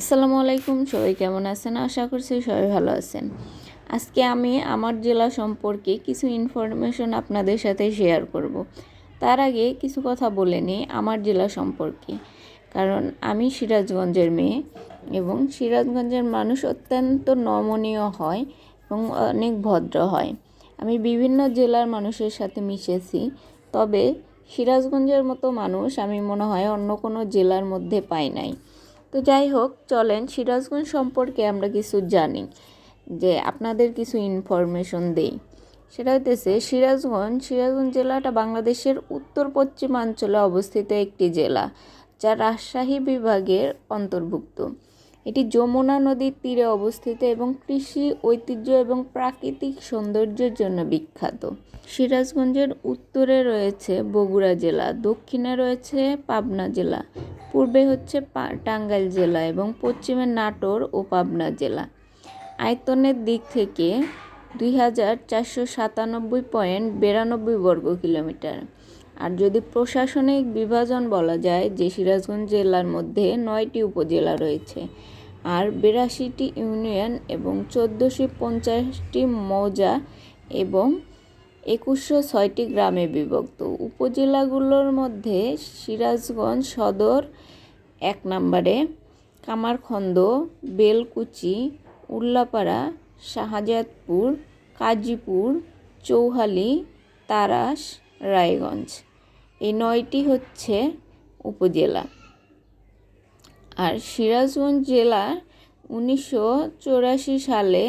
আসসালামু আলাইকুম, সবাই কেমন আছেন? আশা করছি সবাই ভালো আছেন। আজকে আমি আমার জেলা সম্পর্কে কিছু ইনফরমেশন আপনাদের সাথে শেয়ার করব। তার আগে কিছু কথা বলে নিই আমার জেলা সম্পর্কে। কারণ আমি সিরাজগঞ্জের মেয়ে এবং সিরাজগঞ্জের মানুষ অত্যন্ত নমনীয় হয় এবং অনেক ভদ্র হয়। আমি বিভিন্ন জেলার মানুষের সাথে মিশেছি, তবে সিরাজগঞ্জের মতো মানুষ আমি মনে হয় অন্য কোনো জেলার মধ্যে পাই নাই। তো যাই হোক, চলেন সিরাজগঞ্জ সম্পর্কে আমরা কিছু জানি, যে আপনাদের কিছু ইনফরমেশন দেই। সেটা হইতেছে, সিরাজগঞ্জ সিরাজগঞ্জ জেলাটা বাংলাদেশের উত্তর পশ্চিমাঞ্চলে অবস্থিত একটি জেলা, যা রাজশাহী বিভাগের অন্তর্ভুক্ত। এটি যমুনা নদীর তীরে অবস্থিত এবং কৃষি, ঐতিহ্য এবং প্রাকৃতিক সৌন্দর্যের জন্য বিখ্যাত। সিরাজগঞ্জের উত্তরে রয়েছে বগুড়া জেলা, দক্ষিণে রয়েছে পাবনা জেলা, পূর্বে হচ্ছে টাঙ্গাইল জেলা এবং পশ্চিমে নাটোর ও পাবনা জেলা। আয়তনের দিক থেকে দুই হাজার চারশো সাতানব্বই পয়েন্ট বিরানব্বই বর্গ কিলোমিটার। আর যদি প্রশাসনিক বিভাজন বলা যায়, যে সিরাজগঞ্জ জেলার মধ্যে নয়টি উপজেলা রয়েছে। আর বিরাশিটি ইউনিয়ন এবং চোদ্দোশো পঞ্চাশটি মৌজা এবং একুশশো ছয়টি গ্রামে বিভক্ত। উপজেলাগুলোর মধ্যে সিরাজগঞ্জ সদর এক নম্বরে, কামারখন্দ, বেলকুচি, উল্লাপাড়া, শাহজাদপুর, কাজীপুর, চৌহালি, তারাস, রায়গঞ্জ। এই নয়টি হচ্ছে উপজেলা। আর সিরাজগঞ্জ জেলা উনিশশো সালে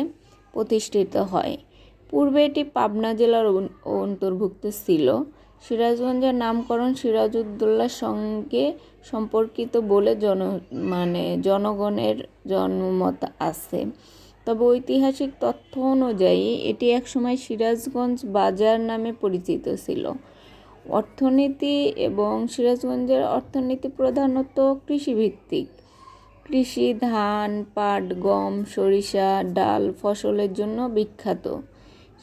প্রতিষ্ঠিত হয়। পূর্বে এটি পাবনা জেলার অন্তর্ভুক্ত ছিল। সিরাজগঞ্জের নামকরণ সিরাজউদ্দৌলার সঙ্গে সম্পর্কিত বলে জন মানে জনগণের জন্মমত আছে। তবে ঐতিহাসিক তথ্য অনুযায়ী এটি একসময় সিরাজগঞ্জ বাজার নামে পরিচিত ছিল। অর্থনীতি এবং সিরাজগঞ্জের অর্থনীতি প্রধানত কৃষিভিত্তিক। কৃষি, ধান, পাট, গম, সরিষা, ডাল ফসলের জন্য বিখ্যাত।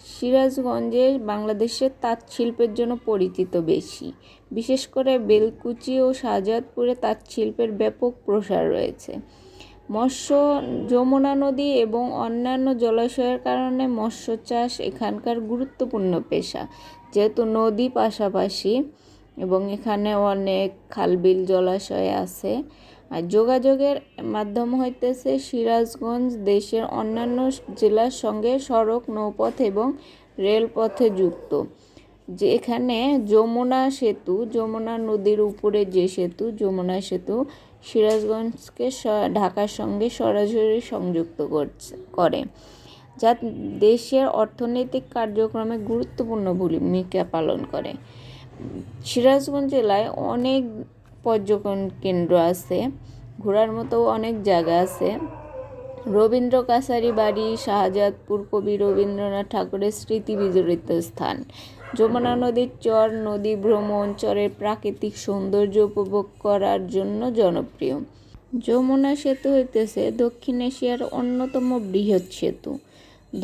সিরাজগঞ্জে বাংলাদেশের তাঁত শিল্পের জন্য পরিচিত বেশি। বিশেষ করে বেলকুচি ও শাহজাদপুরে তাঁত শিল্পের ব্যাপক প্রসার রয়েছে। মৎস্য, যমুনা নদী এবং অন্যান্য জলাশয়ের কারণে মৎস্য চাষ এখানকার গুরুত্বপূর্ণ পেশা। যেহেতু নদী পাশাপাশি এবং এখানে অনেক খালবিল জলাশয় আছে, আর যোগাযোগের মাধ্যম হইতেছে সিরাজগঞ্জ দেশের অন্যান্য জেলার সঙ্গে সড়ক, নৌপথ এবং রেলপথে যুক্ত। যে এখানে যমুনা সেতু, যমুনা নদীর উপরে যে সেতু, যমুনা সেতু সিরাজগঞ্জকে ঢাকার সঙ্গে সরাসরি সংযুক্ত করছে, করে। যা দেশের অর্থনৈতিক কার্যক্রমে গুরুত্বপূর্ণ ভূমিকা পালন করে। সিরাজগঞ্জ জেলায় অনেক পর্যটন কেন্দ্র আছে, ঘোরার মতো অনেক জায়গা আছে। রবীন্দ্র কাছারি বাড়ি, শাহজাদপুর কবি রবীন্দ্রনাথ ঠাকুরের স্মৃতি বিজড়িত স্থান। যমুনা নদীর চর, নদী ভ্রমণ, চরের প্রাকৃতিক সৌন্দর্য উপভোগ করার জন্য জনপ্রিয়। যমুনা সেতু হইতেছে দক্ষিণ এশিয়ার অন্যতম বৃহৎ সেতু।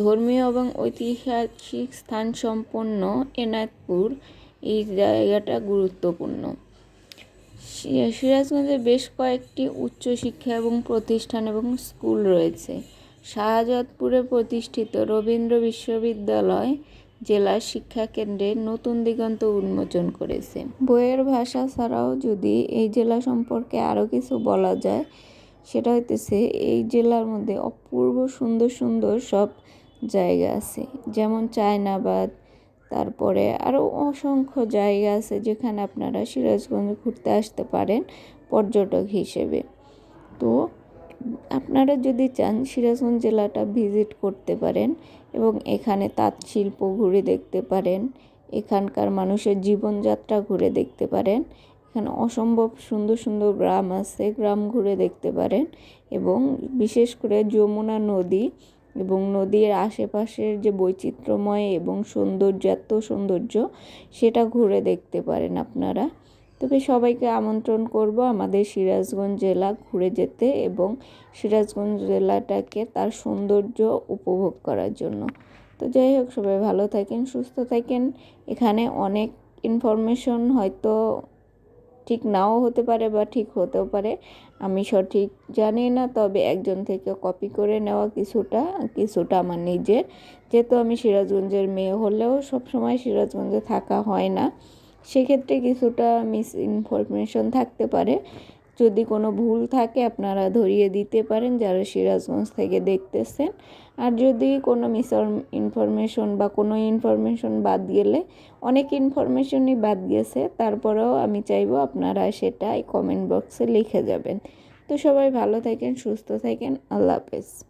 ধর্মীয় এবং ঐতিহাসিক স্থান সম্পন্ন এনায়তপুর এই জায়গাটা গুরুত্বপূর্ণ। সিরাজগঞ্জে বেশ কয়েকটি উচ্চশিক্ষা এবং প্রতিষ্ঠান এবং স্কুল রয়েছে। শাহজাদপুরে প্রতিষ্ঠিত রবীন্দ্র বিশ্ববিদ্যালয় জেলা শিক্ষা কেন্দ্রে নতুন দিগন্ত উন্মোচন করেছে। বইয়ের ভাষা ছাড়াও যদি এই জেলা সম্পর্কে আরও কিছু বলা যায়, সেটা হইতেছে এই জেলার মধ্যে অপূর্ব সুন্দর সুন্দর সব জায়গা আছে। যেমন চায়নাবাদ, তারপরে আরও অসংখ্য জায়গা আছে যেখানে আপনারা সিরাজগঞ্জ ঘুরতে আসতে পারেন, পর্যটক হিসেবে। তো আপনারা যদি চান সিরাজগঞ্জ জেলাটা ভিজিট করতে পারেন এবং এখানে তাঁত শিল্প ঘুরে দেখতে পারেন, এখানকার মানুষের জীবনযাত্রা ঘুরে দেখতে পারেন, এখানে অসম্ভব সুন্দর সুন্দর গ্রাম আছে, গ্রাম ঘুরে দেখতে পারেন এবং বিশেষ করে যমুনা নদী এবং নদীর আশেপাশের যে বৈচিত্র্যময় এবং সৌন্দর্য এত সৌন্দর্য, সেটা ঘুরে দেখতে পারেন আপনারা। তবে সবাইকে আমন্ত্রণ করব আমাদের সিরাজগঞ্জ জেলা ঘুরে যেতে এবং সিরাজগঞ্জ জেলাটাকে তার সৌন্দর্য উপভোগ করার জন্য। তো যাই হোক, সবাই ভালো থাকেন, সুস্থ থাকেন। এখানে অনেক ইনফরমেশন হয়তো ঠিক নাও হতে পারে বা ঠিক হতেও পারে, আমি সঠিক জানি না। তবে একজন থেকে কপি করে নেওয়া কিছুটা কিছুটা আমার নিজের। যেহেতু আমি সিরাজগঞ্জের মেয়ে হলেও সবসময় সিরাজগঞ্জে থাকা হয় না। সেক্ষেত্রে কিছুটা মিস ইনফরমেশন থাকতে পারে। যদি কোনো ভুল থাকে, আপনারা ধরিয়ে দিতে পারেন যারা সিরাজগঞ্জ থেকে দেখতেছেন। আর যদি কোনো মিস ইনফরমেশন বা কোনো ইনফরমেশন বাদ গেলে, অনেক ইনফরমেশনই বাদ গেছে, তারপরেও আমি চাইব আপনারা সেটাই কমেন্ট বক্সে লিখে যাবেন। তো সবাই ভালো থাকেন, সুস্থ থাকেন, আল্লাহ হাফেজ।